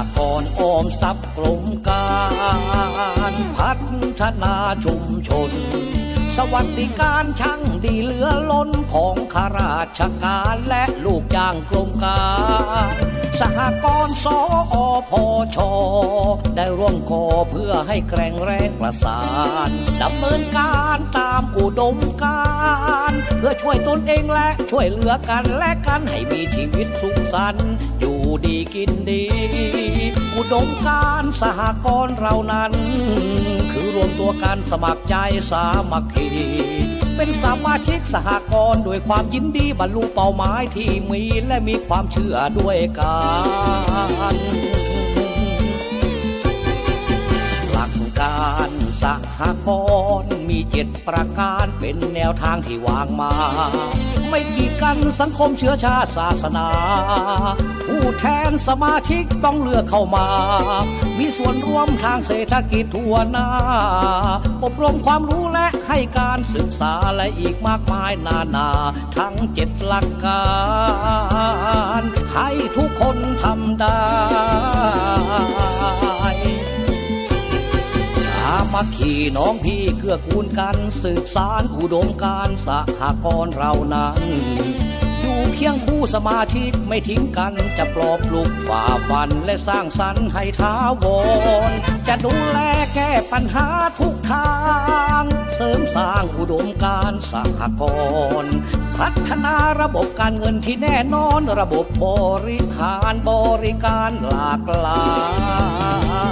ทรัพย์กลมการพัฒนาชุมชน สวัสดิการช่างดีเหลือล้นของข้าราชการและลูกจ้างกรมการสหกรณ์สอพอชอได้ร่วมก่อเพื่อให้แกร่งแรงประสานดำเนินการตามอุดมการเพื่อช่วยตนเองและช่วยเหลือกันและกันให้มีชีวิตสุขสันต์อยู่ดีกินดี อุดมการสหกรณ์เรานั้น คือรวมตัวกันสมัครใจสามัคคี เป็นสมาชิกสหกรณ์ด้วยความยินดีบรรลุเป้าหมายที่มีและมีความเชื่อด้วยกันหลักการสหกรณ์มีเจ็ดประการเป็นแนวทางที่วางมา ไม่กีดกันสังคมเชื้อชาติศาสนา ผู้แทนสมาชิกต้องเลือกเข้ามา มีส่วนร่วมทางเศรษฐกิจทั่วหน้า อบรมความรู้และให้การศึกษาและอีกมากมายนานา ทั้งเจ็ดหลักการ ให้ทุกคนทำได้ มัคคีน้องพี่เกื้อกูลกันสืบสารอุดมการสหกรณ์เรานั้น อยู่เคียงคู่สมาชิกไม่ทิ้งกันจะปลอบปลุกฝ่าฟันและสร้างสรรค์ให้ท้าวร จะดูแลแก้ปัญหาทุกทาง เสริมสร้างอุดมการสหกรณ์พัฒนาระบบการเงินที่แน่นอนระบบบริหารบริการหลากหลาย